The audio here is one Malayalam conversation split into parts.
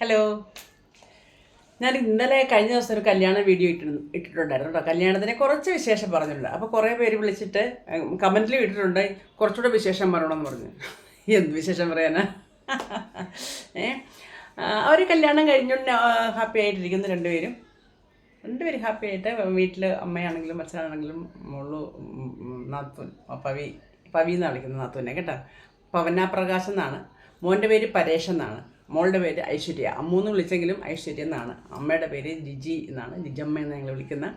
ഹലോ ഞാൻ ഇന്നലെ കഴിഞ്ഞ ദിവസം ഒരു കല്യാണ വീഡിയോ ഇട്ടിരുന്നു ഇട്ടിട്ടുണ്ടായിരുന്നു കേട്ടോ. കല്യാണത്തിനെ കുറച്ച് വിശേഷം പറഞ്ഞിട്ടുണ്ട്. അപ്പോൾ കുറേ പേര് വിളിച്ചിട്ട് കമന്റിൽ ഇട്ടിട്ടുണ്ട്. കുറച്ചുകൂടെ വിശേഷം പറയണമെന്ന് പറഞ്ഞു. എന്ത് വിശേഷം പറയാനാ? ഏ അവർ കല്യാണം കഴിഞ്ഞുകൊണ്ട് ഹാപ്പി ആയിട്ടിരിക്കുന്നു രണ്ടുപേരും. രണ്ടുപേരും ഹാപ്പി ആയിട്ട് വീട്ടിൽ അമ്മയാണെങ്കിലും അച്ഛനാണെങ്കിലും മോളു ഉം, നാത്തൂൻ പവി പവി എന്നാണ് വിളിക്കുന്നത് നാത്തൂനെ കേട്ടോ. പവന പ്രകാശ് എന്നാണ്. മോന്റെ പേര് പരേഷ് എന്നാണ്. മോളുടെ പേര് ഐശ്വര്യ. അമ്മൂന്ന് വിളിച്ചെങ്കിലും ഐശ്വര്യ എന്നാണ്. അമ്മയുടെ പേര് ജിജി എന്നാണ്. ജിജമ്മ എന്ന് ഞങ്ങൾ വിളിക്കുന്നത്.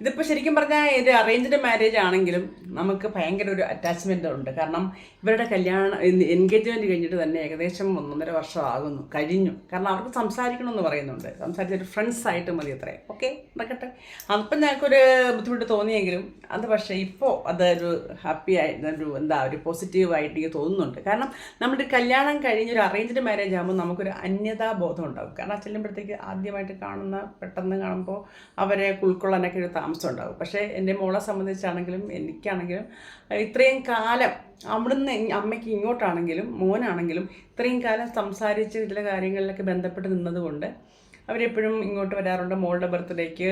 ഇതിപ്പോൾ ശരിക്കും പറഞ്ഞാൽ ഇത് അറേഞ്ച്ഡ് മാരേജ് ആണെങ്കിലും നമുക്ക് ഭയങ്കര ഒരു അറ്റാച്ച്മെന്റ് ഉണ്ട്. കാരണം ഇവരുടെ കല്യാണം എൻഗേജ്മെന്റ് കഴിഞ്ഞിട്ട് തന്നെ ഏകദേശം ഒന്നൊന്നര വർഷം ആകുന്നു കഴിഞ്ഞു. കാരണം അവർക്ക് സംസാരിക്കണമെന്ന് പറയുന്നുണ്ട്. സംസാരിച്ചൊരു ഫ്രണ്ട്സ് ആയിട്ട് മതി അത്രേ. ഓക്കെ നടക്കട്ടെ. അപ്പം ഞങ്ങൾക്കൊരു ബുദ്ധിമുട്ട് തോന്നിയെങ്കിലും അത് പക്ഷേ ഇപ്പോൾ അതൊരു ഹാപ്പി ആയിട്ട് ഒരു എന്താ ഒരു പോസിറ്റീവായിട്ട് എനിക്ക് തോന്നുന്നുണ്ട്. കാരണം നമ്മുടെ കല്യാണം കഴിഞ്ഞൊരു അറേഞ്ച്ഡ് മാരേജ് ആകുമ്പോൾ നമുക്കൊരു അന്യതാ ബോധം ഉണ്ടാകും കാരണം ചെല്ലുമ്പോഴത്തേക്ക് ആദ്യമായിട്ട് കാണുന്ന പെട്ടെന്ന് കാണുമ്പോൾ അവരെ ഉൾക്കൊള്ളാനൊക്കെ ഒരു താമസം ഉണ്ടാകും പക്ഷേ എന്റെ മോളെ സംബന്ധിച്ചാണെങ്കിലും എനിക്കാണെങ്കിലും ഇത്രയും കാലം അവിടുന്ന് അമ്മയ്ക്ക് ഇങ്ങോട്ടാണെങ്കിലും മോനാണെങ്കിലും ഇത്രയും കാലം സംസാരിച്ച് ചില കാര്യങ്ങളിലൊക്കെ ബന്ധപ്പെട്ട് നിന്നതുകൊണ്ട് അവരെപ്പോഴും ഇങ്ങോട്ട് വരാറുണ്ട്. മോളുടെ ബർത്ത്ഡേക്ക്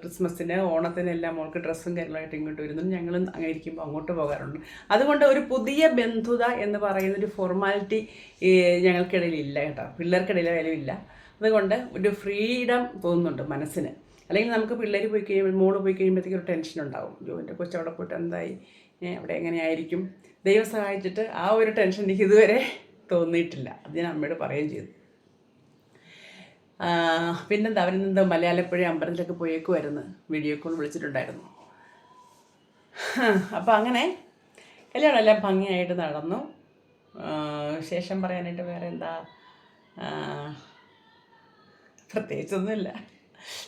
ക്രിസ്മസിന് ഓണത്തിന് എല്ലാം മോൾക്ക് ഡ്രസ്സും കാര്യങ്ങളായിട്ട് ഇങ്ങോട്ട് വരുന്നു ഞങ്ങളും അങ്ങനെ ഇരിക്കുമ്പോൾ അങ്ങോട്ട് പോകാറുണ്ട്. അതുകൊണ്ട് ഒരു പുതിയ ബന്ധുത എന്ന് പറയുന്ന ഒരു ഫോർമാലിറ്റി ഞങ്ങൾക്കിടയിൽ ഇല്ല കേട്ടോ. പിള്ളേർക്കിടയിൽ വിലയില്ല അതുകൊണ്ട് ഒരു ഫ്രീഡം തോന്നുന്നുണ്ട് മനസ്സിന്. അല്ലെങ്കിൽ നമുക്ക് പിള്ളേർ പോയി കഴിയുമ്പോൾ മോൾ പോയി കഴിയുമ്പോഴത്തേക്കും ഒരു ടെൻഷൻ ഉണ്ടാവും. ജോ എന്റെ കൊച്ചവിടെ പോയിട്ട് എന്തായി? അവിടെ എങ്ങനെയായിരിക്കും ദൈവം സഹായിച്ചിട്ട് ആ ഒരു ടെൻഷൻ എനിക്ക് ഇതുവരെ തോന്നിയിട്ടില്ല. അത് ഞാൻ അമ്മയോട് പറയുകയും ചെയ്തു. പിന്നെന്താ? അവരെന്താ മലയാളപ്പുഴ അമ്പലത്തിലൊക്കെ പോയേക്കുമായിരുന്നു വീഡിയോ കോൾ വിളിച്ചിട്ടുണ്ടായിരുന്നു. അപ്പോൾ അങ്ങനെ കല്യാണം എല്ലാം ഭംഗിയായിട്ട് നടന്നു. ശേഷം പറയാനായിട്ട് വേറെ എന്താ പ്രത്യേകിച്ചൊന്നുമില്ല.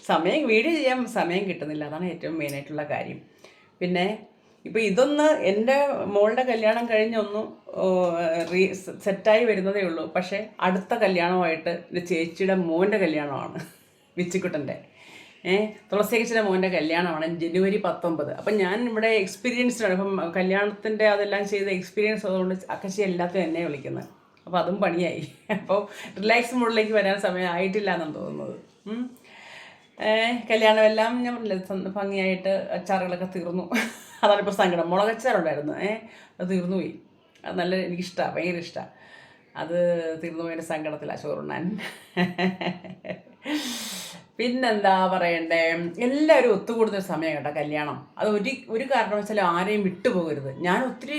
സമയം വീഡിയോ ചെയ്യാൻ സമയം കിട്ടുന്നില്ല. അതാണ് ഏറ്റവും മെയിനായിട്ടുള്ള കാര്യം. പിന്നെ ഇപ്പോൾ ഇതൊന്ന് എന്റെ മോളുടെ കല്യാണം കഴിഞ്ഞൊന്ന് റീ സെറ്റായി വരുന്നതേ ഉള്ളൂ. പക്ഷേ അടുത്ത കല്യാണമായിട്ട് എന്റെ ചേച്ചിയുടെ മോന്റെ കല്യാണമാണ് വിച്ചിക്കുട്ടന്റെ. ഏഹ് തുളസിയച്ചിയുടെ മോന്റെ കല്യാണമാണ് ജനുവരി പത്തൊമ്പത്. അപ്പം ഞാൻ ഇവിടെ എക്സ്പീരിയൻസ്ഡാണ് ഇപ്പം കല്യാണത്തിന്റെ അതെല്ലാം ചെയ്ത എക്സ്പീരിയൻസ് അതുകൊണ്ട് അക്കശി എല്ലാത്തിനും എന്നെ വിളിക്കുന്നത്. അപ്പോൾ അതും പണിയായി. അപ്പോൾ റിലാക്സ് മോഡിലേക്ക് വരാൻ സമയം ആയിട്ടില്ല എന്നാണ് തോന്നുന്നത്. കല്യാണമെല്ലാം ഞാൻ പറഞ്ഞില്ലേ ഭംഗിയായിട്ട് അച്ചാറുകളൊക്കെ തീർന്നു. അതാണ് ഇപ്പോൾ സങ്കടം. മുളക് അച്ചാറുണ്ടായിരുന്നു. ഏഹ് അത് തീർന്നു പോയി. അത് നല്ല എനിക്കിഷ്ടമാണ് ഭയങ്കര ഇഷ്ടമാണ് അത് തീർന്നു പോയതിന്റെ സങ്കടത്തിലാണ് ചോറുണ്ണാൻ. പിന്നെന്താ പറയണ്ടേ? എല്ലാവരും ഒത്തുകൂടുന്ന സമയം കേട്ടോ കല്യാണം. അത് ഒരു ഒരു കാരണവശാലും ആരെയും വിട്ടുപോകരുത് ഞാൻ ഒത്തിരി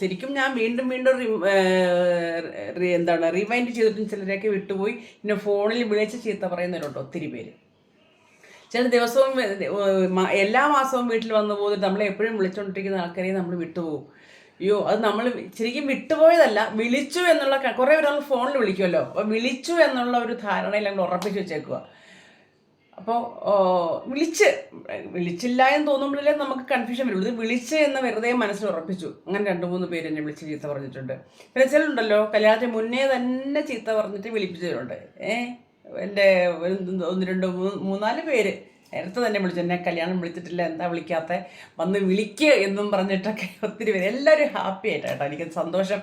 ശരിക്കും ഞാൻ വീണ്ടും വീണ്ടും എന്താണ് റിമൈൻഡ് ചെയ്തിട്ടും ചിലരെയൊക്കെ വിട്ടുപോയി. പിന്നെ ഫോണിൽ വിളിച്ച് ചീത്ത പറയുന്നവരുണ്ട് ഒത്തിരി പേര്. ചില ദിവസവും എല്ലാ മാസവും വീട്ടിൽ വന്നു പോയിട്ട് നമ്മളെ എപ്പോഴും വിളിച്ചുകൊണ്ടിരിക്കുന്ന ആൾക്കാരെ നമ്മൾ വിട്ടുപോകും. അയ്യോ അത് നമ്മൾ ശരിക്കും വിട്ടുപോയതല്ല വിളിച്ചു എന്നുള്ള കുറേ പേര് നമ്മൾ ഫോണിൽ വിളിക്കുമല്ലോ. അപ്പോൾ വിളിച്ചു എന്നുള്ള ഒരു ധാരണയിൽ നമ്മൾ ഉറപ്പിച്ച് വെച്ചേക്കുക. അപ്പോൾ വിളിച്ച് വിളിച്ചില്ല എന്ന് തോന്നുമ്പോഴല്ലേ നമുക്ക് കൺഫ്യൂഷൻ വരുള്ളൂ ഇത് വിളിച്ച് എന്ന് വെറുതെ മനസ്സിൽ ഉറപ്പിച്ചു. അങ്ങനെ രണ്ട് മൂന്ന് പേര് എന്നെ വിളിച്ച് ചീത്ത പറഞ്ഞിട്ടുണ്ട്. പിന്നെ ചിലരുണ്ടല്ലോ കല്യാണത്തിന് മുന്നേ തന്നെ ചീത്ത പറഞ്ഞിട്ട് വിളിപ്പിച്ചവരുണ്ട്. ഏ? എന്റെ ഒന്ന് രണ്ട് മൂന്ന് മൂന്നാൽ പേര്. നേരത്തെ തന്നെ വിളിച്ചു. എന്നെ കല്യാണം വിളിച്ചിട്ടില്ല. എന്താ വിളിക്കാത്ത? വന്ന് വിളിക്കുക എന്നും പറഞ്ഞിട്ടൊക്കെ ഒത്തിരി പേര്. എല്ലാവരും ഹാപ്പി ആയിട്ടാട്ടോ. എനിക്ക് സന്തോഷം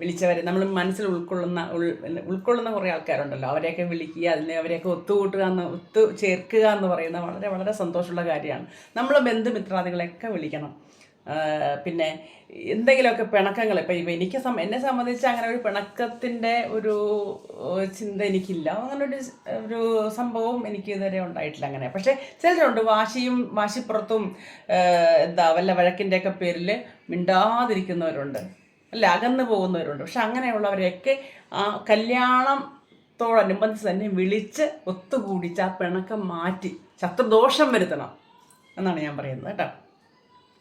വിളിച്ചവരെ. നമ്മൾ മനസ്സിൽ ഉൾക്കൊള്ളുന്ന ഉൾ ഉൾക്കൊള്ളുന്ന കുറേ ആൾക്കാരുണ്ടല്ലോ. അവരെയൊക്കെ വിളിക്കുക അതിനെ അവരെയൊക്കെ ഒത്തുകൂട്ടുക എന്ന് ഒത്തു ചേർക്കുക എന്ന് പറയുന്നത് വളരെ വളരെ സന്തോഷമുള്ള കാര്യമാണ്. നമ്മൾ ബന്ധുമിത്രാദികളെയൊക്കെ വിളിക്കണം. പിന്നെ എന്തെങ്കിലുമൊക്കെ പിണക്കങ്ങൾ. ഇപ്പം ഇപ്പം എനിക്ക് സം എന്നെ സംബന്ധിച്ച് അങ്ങനെ ഒരു പിണക്കത്തിന്റെ ഒരു ചിന്ത എനിക്കില്ല. അങ്ങനെ ഒരു ഒരു സംഭവം എനിക്ക് ഇതുവരെ ഉണ്ടായിട്ടില്ല അങ്ങനെ. പക്ഷേ ചിലരുണ്ട് വാശിയും വാശിപ്പുറത്തും എന്താ വല്ല വഴക്കിന്റെയൊക്കെ പേരിൽ മിണ്ടാതിരിക്കുന്നവരുണ്ട്. അല്ല അകന്നു പോകുന്നവരുണ്ട്. പക്ഷെ അങ്ങനെയുള്ളവരെയൊക്കെ ആ കല്യാണത്തോടനുബന്ധിച്ച് തന്നെ വിളിച്ച് ഒത്തുകൂടിച്ച് ആ പിണക്കം മാറ്റി ശത്രുദോഷം വരുത്തണം എന്നാണ് ഞാൻ പറയുന്നത് കേട്ടോ.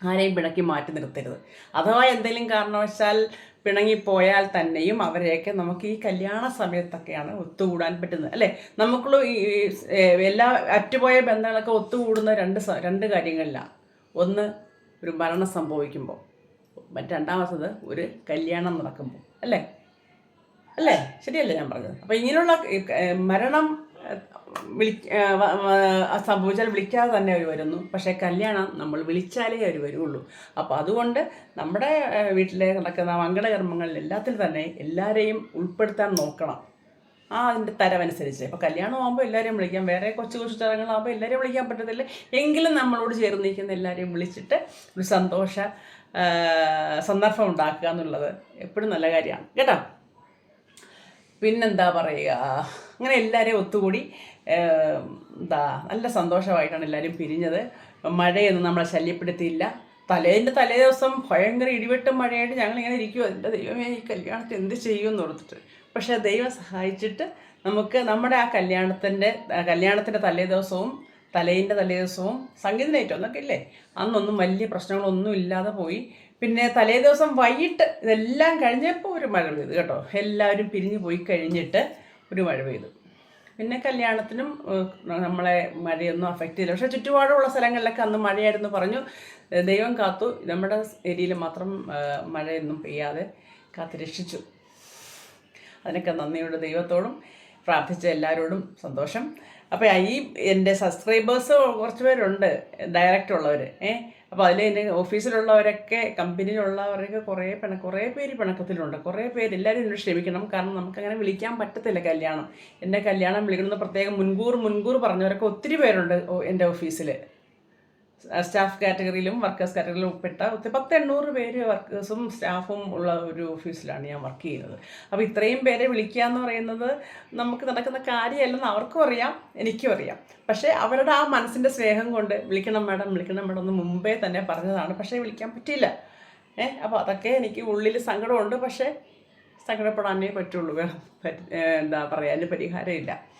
ആരെയും പിണക്കി മാറ്റി നിർത്തരുത്. അഥവാ എന്തെങ്കിലും കാരണവശാൽ പിണങ്ങിപ്പോയാൽ തന്നെയും അവരെയൊക്കെ നമുക്ക് ഈ കല്യാണ സമയത്തൊക്കെയാണ് ഒത്തുകൂടാൻ പറ്റുന്നത്. അല്ലേ? നമുക്കുള്ള ഈ എല്ലാ അറ്റുപോയ ബന്ധങ്ങളൊക്കെ ഒത്തുകൂടുന്ന രണ്ട് രണ്ട് കാര്യങ്ങളിലാണ് ഒന്ന് ഒരു മരണം സംഭവിക്കുമ്പോൾ മറ്റ് രണ്ടാമത്തത് ഒരു കല്യാണം നടക്കുമ്പോൾ അല്ലേ? അല്ലേ? ശരിയല്ലേ ഞാൻ പറഞ്ഞത്? അപ്പോൾ ഇങ്ങനെയുള്ള മരണം വിളി സംഭവിച്ചാൽ വിളിക്കാതെ തന്നെ അവർ വരുന്നു. പക്ഷേ കല്യാണം നമ്മൾ വിളിച്ചാലേ അവർ വരുള്ളൂ. അപ്പോൾ അതുകൊണ്ട് നമ്മുടെ വീട്ടിലെ നടക്കുന്ന മംഗളകർമ്മങ്ങളിൽ എല്ലാത്തിൽ തന്നെ എല്ലാവരെയും ഉൾപ്പെടുത്താൻ നോക്കണം. ആ അതിന്റെ തരമനുസരിച്ച്. ഇപ്പോൾ കല്യാണം ആകുമ്പോൾ എല്ലാവരെയും വിളിക്കാം. വേറെ കൊച്ചു കൊച്ചു ചടങ്ങുകളാകുമ്പോൾ എല്ലാവരെയും വിളിക്കാൻ പറ്റത്തില്ല. എങ്കിലും നമ്മളോട് ചേർന്ന് നിൽക്കുന്ന എല്ലാവരെയും വിളിച്ചിട്ട് ഒരു സന്തോഷ സന്ദർഭം ഉണ്ടാക്കുക എന്നുള്ളത് എപ്പോഴും നല്ല കാര്യമാണ്. കേട്ടോ? പിന്നെന്താ പറയുക? അങ്ങനെ എല്ലാവരെയും ഒത്തുകൂടി എന്താ നല്ല സന്തോഷമായിട്ടാണ് എല്ലാവരും പിരിഞ്ഞത്. മഴയൊന്നും നമ്മളെ ശല്യപ്പെടുത്തിയില്ല. തലേന്റെ തലേ ദിവസം ഭയങ്കര ഇടിവെട്ടും മഴയായിട്ട് ഞങ്ങളിങ്ങനെ ഇരിക്കുമോ എന്റെ ദൈവമേ ഈ കല്യാണത്തിന് എന്ത് ചെയ്യുമെന്ന് ഓർത്തിട്ട്. പക്ഷേ ദൈവം സഹായിച്ചിട്ട് നമുക്ക് നമ്മുടെ ആ കല്യാണത്തിന്റെ കല്യാണത്തിന്റെ തലേ ദിവസവും തലേന്റെ തലേ ദിവസവും സംഗീത നൈറ്റ് ഒന്നൊക്കെ ഇല്ലേ? അന്നൊന്നും വലിയ പ്രശ്നങ്ങളൊന്നും ഇല്ലാതെ പോയി. പിന്നെ തലേ ദിവസം വൈകിട്ട് ഇതെല്ലാം കഴിഞ്ഞപ്പോൾ ഒരു മഴ പെയ്തു കേട്ടോ. എല്ലാവരും പിരിഞ്ഞു പോയി കഴിഞ്ഞിട്ട് ഒരു മഴ പെയ്തു. പിന്നെ കല്യാണത്തിനും നമ്മളെ മഴയൊന്നും അഫക്റ്റ് ചെയ്തില്ല. പക്ഷേ ചുറ്റുപാടുള്ള സ്ഥലങ്ങളിലൊക്കെ അന്ന് മഴയായിരുന്നു പറഞ്ഞു. ദൈവം കാത്തു. നമ്മുടെ ഏരിയയിൽ മാത്രം മഴയൊന്നും പെയ്യാതെ കാത്തു രക്ഷിച്ചു. അതിനൊക്കെ നന്ദിയോട് ദൈവത്തോടും പ്രാർത്ഥിച്ച എല്ലാവരോടും സന്തോഷം. അപ്പോൾ ഈ എന്റെ സബ്സ്ക്രൈബേഴ്സ് കുറച്ച് പേരുണ്ട് ഡയറക്റ്റ് ഉള്ളവർ ഏ? അപ്പോൾ അതിൽ എന്റെ ഓഫീസിലുള്ളവരൊക്കെ കമ്പനിയിലുള്ളവരൊക്കെ കുറേ പിണ കുറേ പേര് പിണക്കത്തിലുണ്ട്. കുറേ പേര് എല്ലാവരും എന്നോട് ക്ഷമിക്കണം. കാരണം നമുക്കങ്ങനെ വിളിക്കാൻ പറ്റത്തില്ല കല്യാണം. എന്റെ കല്യാണം വിളിക്കണമെന്ന് പ്രത്യേകം മുൻകൂർ മുൻകൂർ പറഞ്ഞവരൊക്കെ ഒത്തിരി പേരുണ്ട് എന്റെ ഓഫീസിൽ സ്റ്റാഫ് കാറ്റഗറിയിലും വർക്കേഴ്സ് കാറ്റഗറിയിലും ഉൾപ്പെട്ട ഒത്തിരി പത്ത് എണ്ണൂറ് പേര് വർക്കേഴ്സും സ്റ്റാഫും ഉള്ള ഒരു ഓഫീസിലാണ് ഞാൻ വർക്ക് ചെയ്യുന്നത്. അപ്പോൾ ഇത്രയും പേരെ വിളിക്കുക എന്ന് പറയുന്നത് നമുക്ക് നടക്കുന്ന കാര്യമല്ലെന്ന് അവർക്കും അറിയാം എനിക്കും അറിയാം. പക്ഷേ അവരുടെ ആ മനസ്സിന്റെ സ്നേഹം കൊണ്ട് വിളിക്കണം മാഡം വിളിക്കണം മാഡം എന്ന് മുമ്പേ തന്നെ പറഞ്ഞതാണ്. പക്ഷേ വിളിക്കാൻ പറ്റിയില്ല. ഏ അപ്പോൾ അതൊക്കെ എനിക്ക് ഉള്ളിൽ സങ്കടമുണ്ട്. പക്ഷേ സങ്കടപ്പെടാനേ പറ്റുള്ളൂ. എന്താ അതിന് പരിഹാരമില്ല.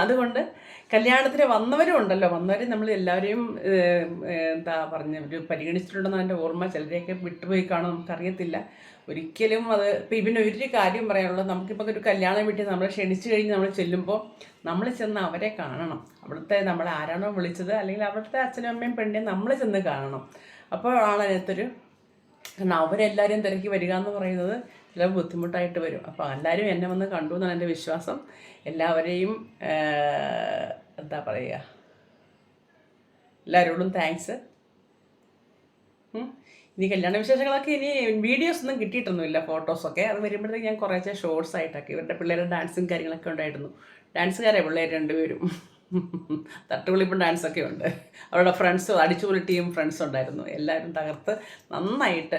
അതുകൊണ്ട് കല്യാണത്തിന് വന്നവരും ഉണ്ടല്ലോ. വന്നവർ നമ്മൾ എല്ലാവരെയും എന്താ പറഞ്ഞ ഒരു പരിഗണിച്ചിട്ടുണ്ടെന്ന് എന്റെ ഓർമ്മ ചിലരെയൊക്കെ വിട്ടുപോയി കാണും നമുക്കറിയത്തില്ല. ഒരിക്കലും അത് ഇപ്പം പിന്നെ ഒരു കാര്യം പറയാനുള്ളത് നമുക്കിപ്പോൾ ഒരു കല്യാണം വീട്ടിൽ നമ്മളെ ക്ഷണിച്ചു കഴിഞ്ഞ് നമ്മൾ ചെല്ലുമ്പോൾ നമ്മൾ ചെന്ന് അവരെ കാണണം. അവിടുത്തെ നമ്മൾ ആരാണോ വിളിച്ചത് അല്ലെങ്കിൽ അവിടുത്തെ അച്ഛനും അമ്മയും പെണ്ണിയും നമ്മൾ ചെന്ന് കാണണം. അപ്പോഴാണ് അതിനകത്തൊരു കാരണം അവരെല്ലാവരും തിരക്കി വരിക എന്ന് പറയുന്നത് ചില ബുദ്ധിമുട്ടായിട്ട് വരും. അപ്പോൾ എല്ലാവരും എന്നെ വന്ന് കണ്ടു എന്നാണ് എന്റെ വിശ്വാസം. എല്ലാവരെയും എന്താ പറയുക എല്ലാവരോടും താങ്ക്സ് ഇനി കല്യാണ വിശേഷങ്ങളൊക്കെ ഇനി വീഡിയോസ് ഒന്നും കിട്ടിയിട്ടൊന്നുമില്ല ഫോട്ടോസൊക്കെ അത് വരുമ്പോഴത്തേക്ക് ഞാൻ കുറേശ്ശെ ഷോർട്സ് ആയിട്ടൊക്കെ ഇവരുടെ പിള്ളേരുടെ ഡാൻസും കാര്യങ്ങളൊക്കെ ഉണ്ടായിരുന്നു. ഡാൻസുകാരെ പിള്ളേർ രണ്ടുപേരും. തട്ടുപൊളിപ്പും ഡാൻസൊക്കെ ഉണ്ട്. അവരുടെ ഫ്രണ്ട്സ് അടിച്ചുപൊളി ടീം ഫ്രണ്ട്സ് ഉണ്ടായിരുന്നു. എല്ലാവരും തകർത്ത് നന്നായിട്ട്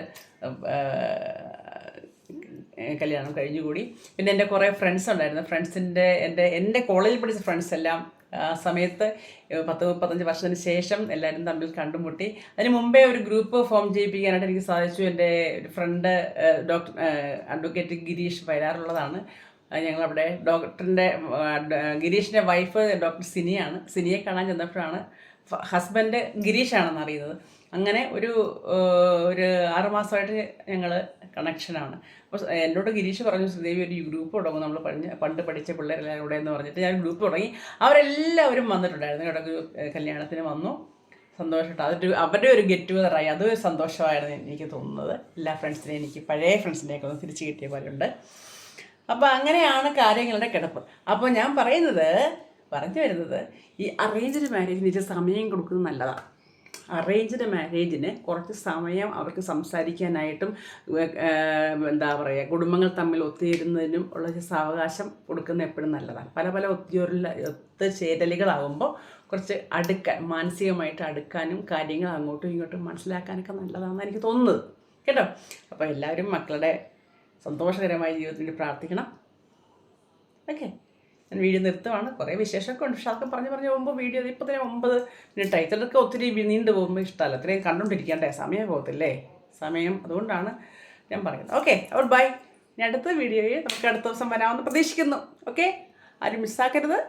കല്യാണം കഴിഞ്ഞുകൂടി. പിന്നെ എന്റെ കുറേ ഫ്രണ്ട്സ് ഉണ്ടായിരുന്നു. ഫ്രണ്ട്സിന്റെ എന്റെ എന്റെ കോളേജിൽ പഠിച്ച ഫ്രണ്ട്സ് എല്ലാം ആ സമയത്ത് പത്ത് മുപ്പത്തഞ്ച് വർഷത്തിന് ശേഷം എല്ലാവരും തമ്മിൽ കണ്ടുമുട്ടി. അതിന് മുമ്പേ ഒരു ഗ്രൂപ്പ് ഫോം ചെയ്യിപ്പിക്കാനായിട്ട് എനിക്ക് സാധിച്ചു. എന്റെ ഒരു ഫ്രണ്ട് ഡോക്ടർ അഡ്വക്കേറ്റ് ഗിരീഷ് വരാറുള്ളതാണ് അത് ഞങ്ങളവിടെ ഡോക്ടറിന്റെ ഗിരീഷിന്റെ വൈഫ് ഡോക്ടർ സിനിയാണ്. സിനിയെ കാണാൻ ചെന്നപ്പോഴാണ് ഹസ്ബൻഡ് ഗിരീഷാണെന്ന് അറിയുന്നത് അങ്ങനെ ഒരു ഒരു ആറുമാസമായിട്ട് ഞങ്ങൾ കണക്ഷനാണ് അപ്പോൾ എന്നോട് ഗിരീഷ് പറഞ്ഞു ശ്രീദേവി ഒരു ഗ്രൂപ്പ് തുടങ്ങും. നമ്മൾ പഠിച്ച പണ്ട് പഠിച്ച പിള്ളേരെല്ലാം കൂടെ എന്ന് പറഞ്ഞിട്ട് ഞാൻ ഗ്രൂപ്പ് തുടങ്ങി. അവരെല്ലാവരും വന്നിട്ടുണ്ടായിരുന്നു. ഗ്രൂപ്പ് കല്യാണത്തിന് വന്നു. സന്തോഷമായിട്ട് അതൊരു അവരുടെ ഒരു ഗെറ്റ് ടുഗതറായി അതൊരു സന്തോഷമായിരുന്നു എനിക്ക് തോന്നുന്നത്. എല്ലാ ഫ്രണ്ട്സിനെയും എനിക്ക് പഴയ ഫ്രണ്ട്സിനെയൊക്കെ ഒന്ന് തിരിച്ചു കിട്ടിയ പോലെ ഉണ്ട്. അപ്പോൾ അങ്ങനെയാണ് കാര്യങ്ങളുടെ കിടപ്പ്. അപ്പോൾ ഞാൻ പറയുന്നത് പറഞ്ഞു വരുന്നത് ഈ അറേഞ്ച്ഡ് മാരേജിന് ഇച്ചിരി സമയം കൊടുക്കുന്നത് നല്ലതാണ് അറേഞ്ച്ഡ് മാരേജിന് കുറച്ച് സമയം അവർക്ക് സംസാരിക്കാനായിട്ടും എന്താ പറയുക കുടുംബങ്ങൾ തമ്മിൽ ഒത്തുചേരുന്നതിനും ഉള്ള സാവകാശം കൊടുക്കുന്നത് എപ്പോഴും നല്ലതാണ്. പല പല ഒത്തുചേരല ഒത്തുചേരലുകളാകുമ്പോൾ കുറച്ച് അടുക്കാൻ മാനസികമായിട്ട് അടുക്കാനും കാര്യങ്ങൾ അങ്ങോട്ടും ഇങ്ങോട്ടും മനസ്സിലാക്കാനൊക്കെ നല്ലതാണെന്ന് എനിക്ക് തോന്നുന്നത്. കേട്ടോ? അപ്പോൾ എല്ലാവരും മക്കളുടെ സന്തോഷകരമായ ജീവിതത്തിന് വേണ്ടി പ്രാർത്ഥിക്കണം. ഓക്കെ. ഞാൻ വീഡിയോ നിർത്തുവാണ്. കുറേ വിശേഷമൊക്കെ ഉണ്ട് പക്ഷെ അതൊക്കെ പറഞ്ഞ് പറഞ്ഞ് പോകുമ്പോൾ വീഡിയോ ഇപ്പോൾ തന്നെ ഒമ്പത് മിനിറ്റായി ചിലർക്ക് ഒത്തിരി നീണ്ടു പോകുമ്പോൾ ഇഷ്ടമല്ല. അത്രയും കണ്ടുകൊണ്ടിരിക്കണ്ടേ? സമയം പോകത്തില്ലേ? സമയം അതുകൊണ്ടാണ് ഞാൻ പറയുന്നത്. ഓക്കെ അപ്പോൾ ബൈ ഇനി അടുത്ത വീഡിയോയിൽ നമുക്ക് അടുത്ത ദിവസം വരാമെന്ന് പ്രതീക്ഷിക്കുന്നു. ഓക്കെ ആരും മിസ്സാക്കരുത്